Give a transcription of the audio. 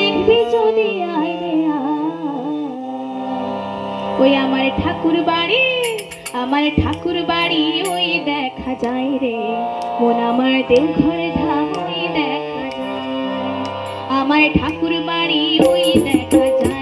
দেখবি যদি ওই আমার ঠাকুর বাড়ি, আমার ঠাকুর বাড়ি ওই দেখা যায় রে। মন আমার দেহ ঘরে দেখা যায়। আমার ঠাকুর বাড়ি ওই দেখা যায়।